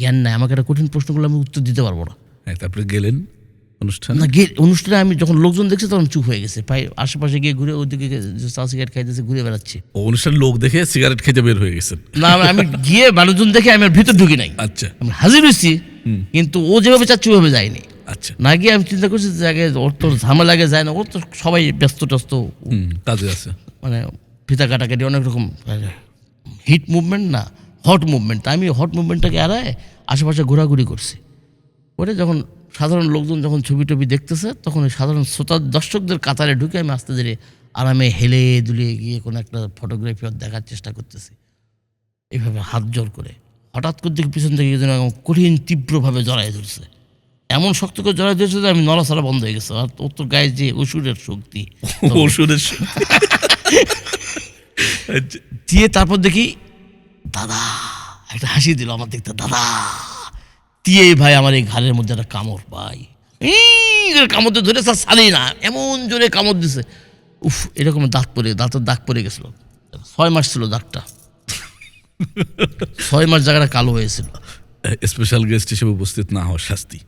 জ্ঞান নাই আমাকে একটা কঠিন প্রশ্ন করলে আমি উত্তর দিতে পারব না। হ্যাঁ তারপরে গেলেন অনুষ্ঠান? না গে অনুষ্ঠানে আমি যখন লোকজন দেখছি তখন চুপ হয়ে গেছে প্রায় আশেপাশে গিয়ে ঘুরে ওইদিকে চা সিগারেট খাইতেছে ঘুরে বেড়াচ্ছি। ও অনুষ্ঠান লোক দেখে সিগারেট খেতে বের হয়ে গেছেন। না আমি- গিয়ে মানুষজন দেখে আমি ভিতর ঢুকি নাই। আচ্ছা। আমি হাজির হয়েছি কিন্তু ও যেভাবে চাচ্ছে ওইভাবে যায়নি। আচ্ছা। না গিয়ে আমি চিন্তা করছি যে আগে ওর তো ঝামেলা আগে যায় না ওর তো সবাই ব্যস্ত ট্যস্ত কাজে আছে। মানে ফিতা কাটাকাটি অনেক রকম হিট মুভমেন্ট না। হট মুভমেন্ট আমি হট মুভমেন্টটাকে এড়ায় আশেপাশে ঘোরাঘুরি করছি। ওটা যখন সাধারণ লোকজন যখন ছবি টবি দেখতেছে তখন ওই সাধারণ শ্রোতা দর্শকদের কাতারে ঢুকে আমি আস্তে ধীরে আরামে হেলে দুলিয়ে গিয়ে কোনো একটা ফটোগ্রাফি দেখার চেষ্টা করতেছি। এইভাবে হাত জোর করে। হঠাৎ করে দেখি পিছন থেকে যেন কঠিন তীব্রভাবে জড়াই ধরছে। এমন শক্ত করে জড়াই ধরছে যে আমি নড়াচড়া বন্ধ হয়ে গেছে। আর ওর তো গায়ে যে অসুরের শক্তি। ওষুধের আচ্ছা, দিয়ে তারপর দেখি দাদা, একটা হাসি দিল আমার দেখতে, দাদা। দিয়ে ভাই আমার এই ঘাড়ের মধ্যে একটা কামড় ভাই ইঁ করে কামড় দিয়ে ধরে স্যার সারি না, এমন জোরে কামড় দিছে। উফ, এরকম দাঁত পড়ে দাঁতের দাগ পড়ে গেছিল। ছয় মাস ছিল দাগটা ছয় মাস জায়গাটা কালো হয়েছিল। স্পেশাল গেস্ট হিসেবে উপস্থিত না হওয়ার শাস্তি।